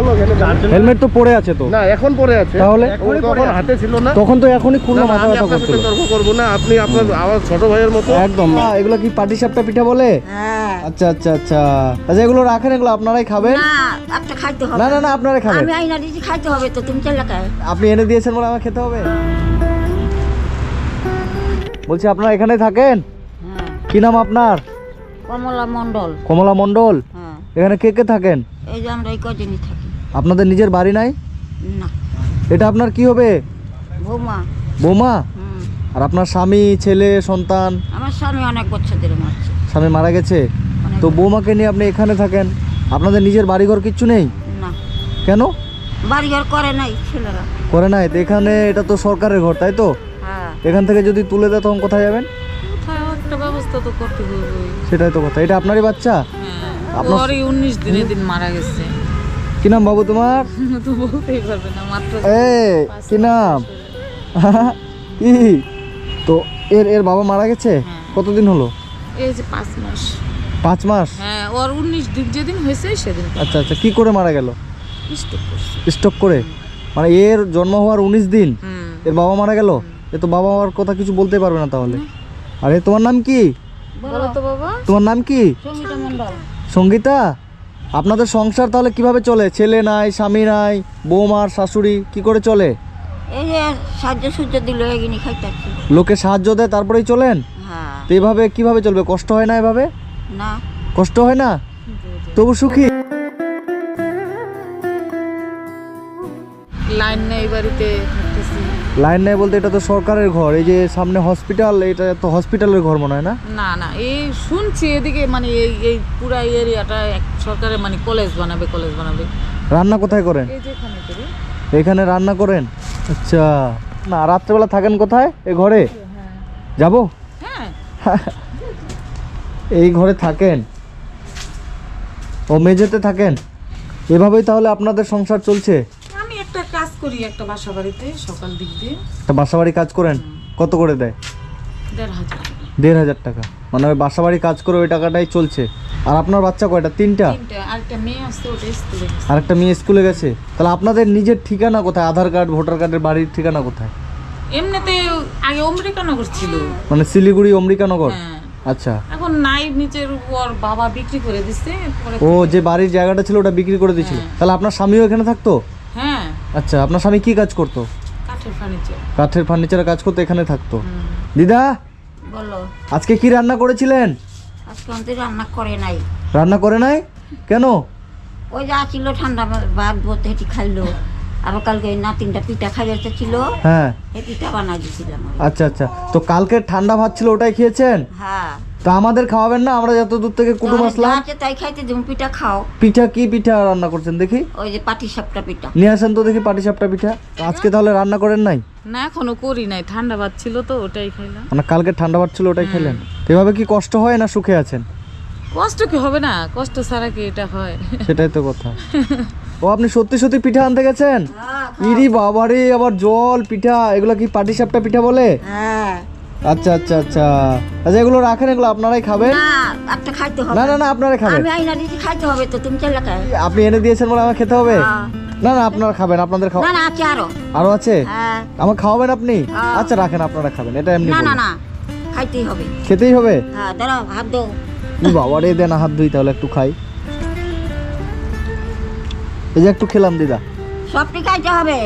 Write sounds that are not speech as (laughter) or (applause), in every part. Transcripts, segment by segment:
বলো হেলমেট তো পড়ে আছে তো। না এখন পরে আছে। তাহলে? তখন হাতে ছিল না। তখন তো এখনই খুললো না, না, মাথা ব্যথা করছিল। তর্ক করব না। আপনি আপনার আমার ছোট ভাইয়ের মতো। একদম। না এগুলো কি পাটি সাপটা পিঠা বলে? হ্যাঁ। আচ্ছা আচ্ছা আচ্ছা। আচ্ছা এগুলো রাখেন এগুলো আপনারাই খাবেন? না একটা খাইতে হবে। না না না আপনারাই খাবেন। আমি আইনা খাইতে হবে তো তুমি চলে খায় আপনি এনে দিয়েছেন বলে আমার খেতে হবে? বলছি আপনারা এখানে থাকেন? হ্যাঁ। কি নাম আপনার? কমলা মণ্ডল। কমলা মণ্ডল? হ্যাঁ। এখানে কে কে থাকেন? এই যে আমরা এই কদিনই থাকি। আপনাদের নিজের বাড়ি নাই? না। এটা আপনার কি হবে? বৌমা। বৌমা? আর আপনার স্বামী ছেলে সন্তান? আমার স্বামী অনেক বছর ধরে মারছে। স্বামী মারা গেছে? তো বৌমাকে নিয়ে আপনি এখানে থাকেন। আপনাদের নিজের বাড়িঘর কিচ্ছু নেই? না। কেন? বাড়িঘর করে নাই ছেলেরা। করে নাই? তো এখানে এটা তো সরকারের ঘর তাই তো? হ্যাঁ। এখান থেকে যদি তুলে দেয় তখন কোথায় যাবেন? ব্যবস্থা তো করতে সেটাই তো কথা। এটা আপনারই বাচ্চা? হ্যাঁ। আপনার- উনিশ দিনের দিন মারা গেছে। কি নাম বাবু তোমার? (laughs) তো বলতেই পারবে না মাত্র এ কি নাম? কি (laughs) তো এর এর বাবা মারা গেছে? হ্যাঁ। কতদিন হলো? এই যে পাঁচ মাস। পাঁচ মাস? হ্যাঁ ওর উনিশ দিন যেদিন হয়েছে সেদিন। আচ্ছা আচ্ছা কি করে মারা গেল? স্টক করে? মানে এর জন্ম হওয়ার উনিশ দিন? এর বাবা মারা গেল? এ তো বাবা মার কথা কিছু বলতে পারবে না তাহলে। আরে তোমার নাম কি? বলো তো তোমার নাম কি? সঙ্গীতা? আপনাদের সংসার তাহলে কীভাবে চলে? ছেলে নাই স্বামী নাই বৌমার শাশুড়ি কি করে চলে? এই যে সাহায্য সূর্য দিল এগিনি খাইতেছি। লোকে সাহায্য দেয় তারপরেই চলেন? হ্যাঁ। তো এইভাবে কীভাবে চলবে? কষ্ট হয় না এভাবে? না। কষ্ট হয় না? তবু সুখী? লাইন নেই বাড়িতে। লাইন নেই বলতে এটা তো সরকারের ঘর এই যে সামনে হসপিটাল এটা তো হসপিটালের ঘর মনে হয় না? না না এই শুনছি এদিকে মানে এই এই পুরা এরিয়াটা এক সরকারের মানে কলেজ বানাবে কলেজ বানাবে। রান্না কোথায় করেন? এই যেখানে করি। এখানে রান্না করেন? আচ্ছা না রাত্রেবেলা থাকেন কোথায়? এই ঘরে? যাব? হ্যাঁ। এই ঘরে থাকেন? ও মেঝেতে থাকেন? এভাবেই তাহলে আপনাদের সংসার চলছে? করি একটা বাসা বাড়িতে সকাল দিক দিয়ে। একটা বাসাবাড়ি কাজ করেন? কত করে দেয়? দেড় হাজার। টাকা। দেড় হাজার টাকা। মানে ওই বাসাবাড়ি কাজ করে ওই টাকাটাই চলছে। আর আপনার বাচ্চা কয়টা? তিনটা? তিনটে। আরেকটা মেয়ে স্কুলে আর একটা মেয়ে স্কুলে গেছে? তাহলে আপনাদের নিজের ঠিকানা কোথায়? আধার কার্ড ভোটার কার্ডের বাড়ির ঠিকানা কোথায়? এমনিতে আগে অমরিকানগর ছিল। মানে শিলিগুড়ি অমরিকানগর হ্যাঁ। আচ্ছা। এখন নাই নিচের উপর বাবা বিক্রি করে পরে ও যে বাড়ির জায়গাটা ছিল ওটা বিক্রি করে দিয়েছিল তাহলে আপনার স্বামীও এখানে থাকতো? হ্যাঁ আচ্ছা আপনার স্বামী কি কাজ করতো? কাঠের ফার্নিচার কাঠের ফার্নিচারের কাজ করতো এখানে থাকতো। দিদা বলো। আজকে কি রান্না করেছিলেন? আজকে আমাদের রান্না করে নাই। রান্না করে নাই? কেন? ওই যা ছিল ঠান্ডা ভাত ভর্তি হেঁটি খাইলো। আবার কালকে নাতিনটা পিঠা খাইতে ছিল হ্যাঁ। এই পিঠা বানাই দিয়েছিলাম আচ্ছা আচ্ছা। তো কালকে ঠান্ডা ভাত ছিল ওটাই খেয়েছেন? হ্যাঁ। তো আমাদের খাওয়াবেন না আমরা যত দূর থেকে কুটুম আসলাম। আছে তাই খাইতে তুমি পিঠা খাও। পিঠা কি পিঠা রান্না করছেন দেখি? ওই যে পাটি সাপটা পিঠা। নিয়ে আসেন তো দেখি পাটিসাপটা পিঠা। তো আজকে তাহলে রান্না করেন নাই? না এখনও করি নাই ঠান্ডা ভাত ছিল তো ওটাই খাইলাম। মানে কালকে ঠান্ডা ভাত ছিল ওটাই খেলেন এভাবে কি কষ্ট হয় না সুখে আছেন? কষ্ট কি হবে না? কষ্ট ছাড়া কি এটা হয়? সেটাই তো কথা। ও আপনি সত্যি সত্যি পিঠা আনতে গেছেন? হ্যাঁ ইরি বাবারে আবার জল পিঠা এগুলো কি পাটিসাপটা পিঠা বলে? হ্যাঁ। আচ্ছা আচ্ছা আচ্ছা। আচ্ছা এগুলো রাখেন এগুলো আপনারাই খাবেন? না একটা খাইতে হবে। না না না আপনারাই খাবেন। আমি আইনা দিয়েছি খাইতে হবে তো তুমি চলে খায়? আপনি এনে দিয়েছেন বলে আমার খেতে হবে? হ্যাঁ। না না আপনারা খাবেন আপনাদের খাওয়া না না আছে আরও। আরও আছে? হ্যাঁ। আমার খাওয়াবেন আপনি? হ্যাঁ। আচ্ছা রাখেন আপনারা খাবেন এটা এমনি না না না খাইতেই হবে। খেতেই হবে? হ্যাঁ দাঁড়াও হাত দাও। বাবা রে দেন হাত ধুই তাহলে একটু খাই। এই যে একটু খেলাম দিদা। সবটি খাইতে হবে।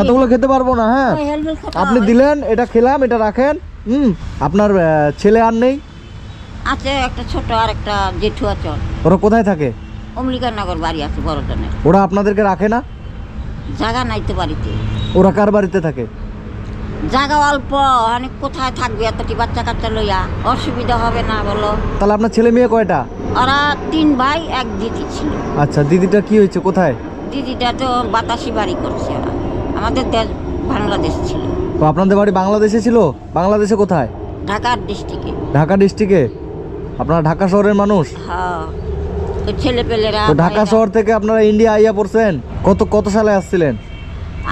এতগুলো খেতে পারব না হ্যাঁ? আপনি দিলেন এটা খেলাম এটা রাখেন। হুম আপনার ছেলে আর নেই? আছে একটা ছোট আর একটা জেঠু আছে ওরা। কোথায় থাকে? অমলিকানগর বাড়ি আছে বড়জনের ওরা আপনাদেরকে রাখে না? জায়গা নাই তো বাড়িতে। ওরা কার বাড়িতে থাকে? জায়গা অল্প অনেক কোথায় থাকবে এতটি বাচ্চা কাচ্চা লইয়া? অসুবিধা হবে না বলো। তাহলে আপনার ছেলে মেয়ে কয়টা? ওরা তিন ভাই এক দিদি ছিল। আচ্ছা দিদিটা কি হয়েছে কোথায়? দিদিটা তো বাতাসি বাড়ি করছে ওরা। আমাদের দেশ বাংলাদেশ ছিল। তো আপনাদের বাড়ি বাংলাদেশে ছিল? বাংলাদেশে কোথায়? ঢাকার ডিস্ট্রিক্টে। ঢাকা ডিস্ট্রিক্টে? আপনারা ঢাকা শহরের মানুষ? হ্যাঁ। তো ছেলে পেলেরা তো ঢাকা শহর থেকে আপনারা ইন্ডিয়া আইয়া পড়ছেন? কত কত সালে আসছিলেন?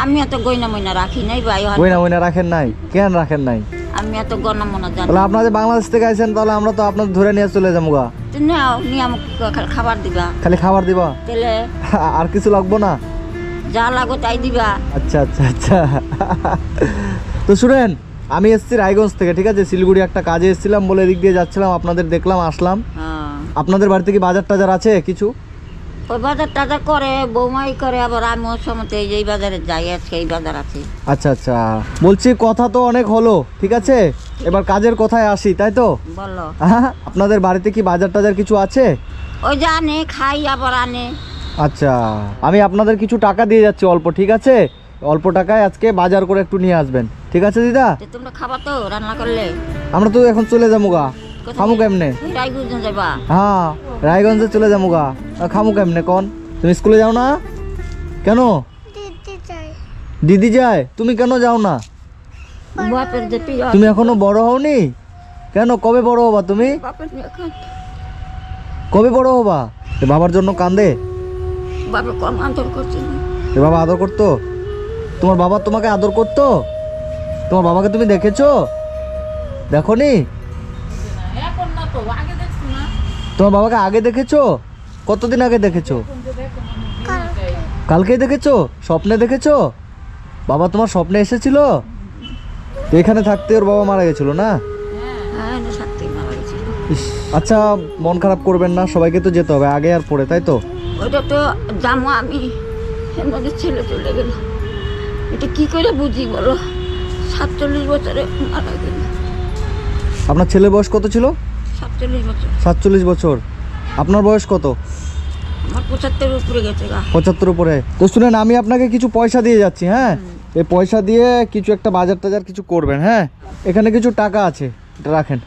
আমি এত গয়না ময়না রাখি নাই ভাই গয়না ময়না রাখেন নাই? কেন রাখেন নাই? আমি এত গণমনা জানি তাহলে আপনাদের বাংলাদেশ থেকে আইছেন তাহলে আমরা তো আপনাদের ধরে নিয়ে চলে যাব গা। নাও নিয়ে আমাকে খাবার দিবা। খালি খাবার দিবা? তেলে আর কিছু লাগবো না? যা লাগো তাই দিবা। আচ্ছা আচ্ছা আচ্ছা। তো শুনেন আমি এসেছি রায়গঞ্জ থেকে ঠিক আছে? শিলিগুড়ি একটা কাজে এসেছিলাম বলে এদিক দিয়ে যাচ্ছিলাম আপনাদের দেখলাম আসলাম। হ্যাঁ। আপনাদের বাড়িতে কি বাজার টাজার আছে কিছু? ওই বাজার টাজার করে বৌমাই করে আবার আমিও সমতে এই এই বাজারে যাই আজকে এই বাজার আছে। আচ্ছা আচ্ছা। বলছি কথা তো অনেক হলো ঠিক আছে? এবার কাজের কথায় আসি তাই তো? বলো। আপনাদের বাড়িতে কি বাজার টাজার কিছু আছে? ওই যে আনে খাই আবার আনে। আচ্ছা আমি আপনাদের কিছু টাকা দিয়ে যাচ্ছি অল্প ঠিক আছে? অল্প টাকায় আজকে বাজার করে একটু নিয়ে আসবেন ঠিক আছে দিদা? তো তোমরা খাবা তো রান্না করলে। আমরা তো এখন চলে যাব গা। খামু কেমনে? হ্যাঁ রায়গঞ্জে চলে যাব গা। আর খামু কেমনে কন? তুমি স্কুলে যাও না? কেন? দিদি যায়। তুমি কেন যাও না? বাপের যে পিয়া তুমি এখনও বড় হওনি? কেন কবে বড় হবা তুমি? কবে বড় হবা? বাবার জন্য কান্দে। বাপের কম আন্তর করছি এ বাবা আদর করতো? তোমার বাবা তোমাকে আদর করতো? তোমার বাবাকে তুমি দেখেছ? দেখো নি তোমার বাবাকে আগে দেখেছ? কতদিন আগে দেখেছ? কালকে দেখেছ? স্বপ্নে দেখেছ? বাবা তোমার স্বপ্নে এসেছিল? এখানে থাকতে ওর বাবা মারা গেছিল না? হ্যাঁ আচ্ছা মন খারাপ করবেন না সবাইকে তো যেতে হবে আগে আর পরে তাই তো? ওইটা তো জামো আমি মধ্যে ছেলে চলে গেল। এটা কি করে বুঝি বলো? সাতচল্লিশ বছরে মারা গেল। আপনার ছেলের বয়স কত ছিল? সাতচল্লিশ বছর। সাতচল্লিশ বছর। আপনার বয়স কত? আমার পঁচাত্তর উপরে গেছে পঁচাত্তর উপরে। তো শুনেন আমি আপনাকে কিছু পয়সা দিয়ে যাচ্ছি হ্যাঁ? এই পয়সা দিয়ে কিছু একটা বাজার টাজার কিছু করবেন হ্যাঁ? এখানে কিছু টাকা আছে এটা রাখেন।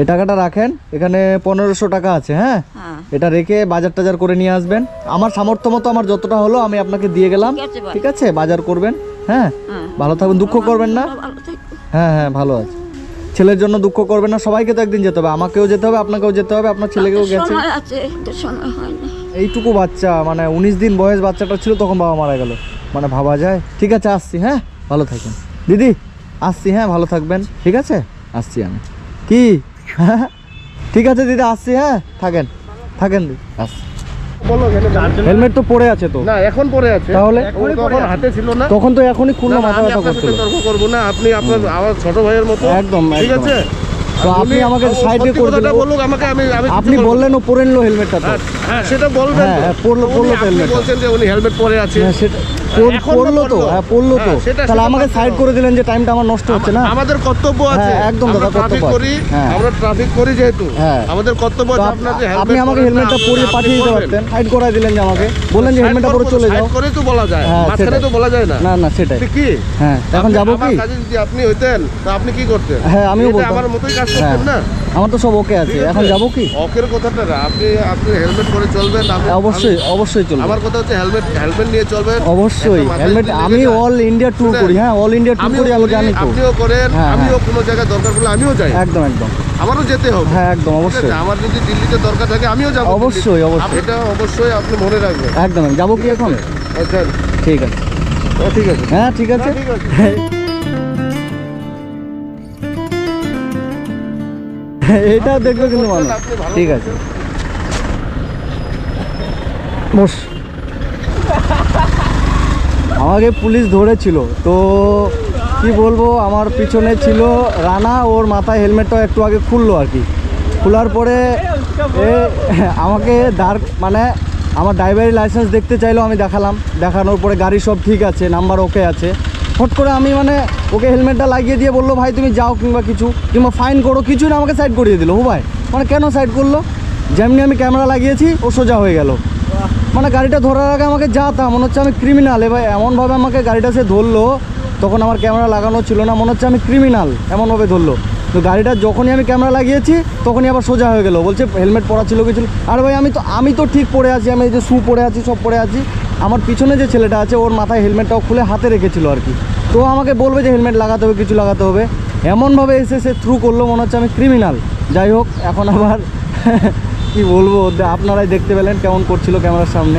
এই টাকাটা রাখেন এখানে পনেরোশো টাকা আছে হ্যাঁ? হ্যাঁ। এটা রেখে বাজার টাজার করে নিয়ে আসবেন। আমার সামর্থ্য মতো আমার যতটা হলো আমি আপনাকে দিয়ে গেলাম। ঠিক আছে বাজার করবেন হ্যাঁ? হ্যাঁ। ভালো থাকবেন দুঃখ করবেন না? হ্যাঁ হ্যাঁ ভালো আছে। ছেলের জন্য দুঃখ করবেন না সবাইকে তো একদিন যেতে হবে। আমাকেও যেতে হবে আপনাকেও যেতে হবে আপনার ছেলেকেও গেছে। এইটুকু বাচ্চা মানে উনিশ দিন বয়স বাচ্চাটা ছিল তখন বাবা মারা গেল। মানে ভাবা যায়। ঠিক আছে আসছি হ্যাঁ? ভালো থাকেন। দিদি আসছি হ্যাঁ ভালো থাকবেন। ঠিক আছে? আসছি আমি। কি? (laughs) ঠিক আছে দিদি আসছি হ্যাঁ? থাকেন থাকেন দিদি আসছি। বলো এখানে দাঁড়ান। হেলমেট তো পড়ে আছে তো। না এখন পরে আছে। তাহলে? তখন হাতে ছিল না? তখন তো এখনই খুলনা মাথা ব্যথা করছিল। তর্ক করব না আপনি আপনার আমার ছোট ভাইয়ের মতো। একদম, ঠিক আছে? তো আপনি আমাকে করে দিলেন। বলুক আমাকে আমি আপনি বললেন ও পরে নিলো হেলমেটটা তো। হ্যাঁ, হ্যাঁ সেটা বলবেন হ্যাঁ, হ্যাঁ, পরলো- উনি- পরলো তো বলছেন যে উনি হেলমেট পরে আছে। হ্যাঁ সেটা পর- পড়ল তো? হ্যাঁ পড়ল তো। হ্যাঁ, তাহলে আমাকে সাইড করে দিলেন যে টাইমটা আমার নষ্ট হচ্ছে না? আমাদের কর্তব্য আছে। হ্যাঁ, একদম দাদা, কর্তব্য করি হ্যাঁ। আমরা ট্রাফিক করি যেহেতু। হ্যাঁ। আমাদের কর্তব্য তো আছে আপ- আপনার আপনি আমাকে হেলমেটটা পরিয়ে পাঠিয়ে দিতে। পারতেন। সাইড দিলেন যে আমাকে। বললেন যে হেলমেটটা পরে চলে যাও। করেই তো বলা যায়। হ্যাঁ, মাঝখানে। তো বলা যায় না। না না সেটাই। কি? হ্যাঁ এখন যাব কি? যদি আপনি হইতেন তা আপনি কি করতেন? হ্যাঁ আমিও বলতাম। আমার মতোই কাজ হ্যাঁ করতেন না? আমার তো সব ওকে আছে। এখন যাব কি? অকের কথাটা না আপনি আপনি হেলমেট পরে চলবেন অবশ্যই অবশ্যই আমি- চলবে। আমার কথা হচ্ছে হেলমেট হেলমেট নিয়ে চলবেন। অবশ্যই। মাথায় হেলমেট আমি অল ইন্ডিয়া ট্যুর করি হ্যাঁ অল ইন্ডিয়া ট্যুর আমিও করি আমি জানি তো। আপনিও করেন হ্যাঁ, আমিও হ্যাঁ। কোনো জায়গায় দরকার পড়লে আমিও যাই। একদম একদম। আমারও যেতে হবে। হ্যাঁ একদম অবশ্যই? আমার যদি দিল্লিতে দরকার থাকে আমিও যাব অবশ্যই। অবশ্যই। এটা অবশ্যই আপনি মনে রাখবেন। একদম যাব কি এখন? আচ্ছা। ঠিক আছে। ও, ঠিক আছে। হ্যাঁ ঠিক আছে। ঠিক আছে। (laughs) এটা দেখবে কিন্তু মানুষ। ঠিক আছে। বস। আমাকে পুলিশ ধরেছিল। তো কি বলব, আমার পিছনে ছিল রানা, ওর মাথায় হেলমেটটাও একটু আগে খুললো আর কি। খোলার পরে এ, আমাকে দাঁড় মানে আমার ড্রাইভারি লাইসেন্স দেখতে চাইলো, আমি দেখালাম। দেখানোর পরে গাড়ি সব ঠিক আছে নাম্বার ওকে আছে। হট করে আমি মানে ওকে হেলমেটটা লাগিয়ে দিয়ে বলল, ভাই, তুমি যাও কিংবা কিছু, কিংবা ফাইন করো কিছু না, আমাকে সাইড করিয়ে দিল। ও ভাই মানে কেন সাইড করল? যেমনি আমি ক্যামেরা লাগিয়েছি, ও সোজা হয়ে গেল। মানে গাড়িটা ধরার আগে আমাকে যা তা, মনে হচ্ছে আমি ক্রিমিনাল এবার এমনভাবে আমাকে গাড়িটা সে ধরলো, তখন আমার ক্যামেরা লাগানো ছিল না, মনে হচ্ছে আমি ক্রিমিনাল এমনভাবে ধরলো। তো গাড়িটা যখনই আমি ক্যামেরা লাগিয়েছি, তখনই আবার সোজা হয়ে গেল। বলছে, হেলমেট পরা ছিল কিছু আর ভাই, আমি তো আমি তো ঠিক পরে আছি, আমি এই যে শু পরে আছি, সব পরে আছি। আমার পিছনে যে ছেলেটা আছে, ওর মাথায় হেলমেটটাও খুলে হাতে রেখেছিল আর কি। তো আমাকে বলবে যে, হেলমেট লাগাতে হবে, কিছু লাগাতে হবে। এমনভাবে এসে সে থ্রু করল, মনে হচ্ছে আমি ক্রিমিনাল যাই হোক, এখন আবার (laughs) কি বলব? আপনারাই দেখতে পেলেন কেমন করছিল ক্যামেরার সামনে।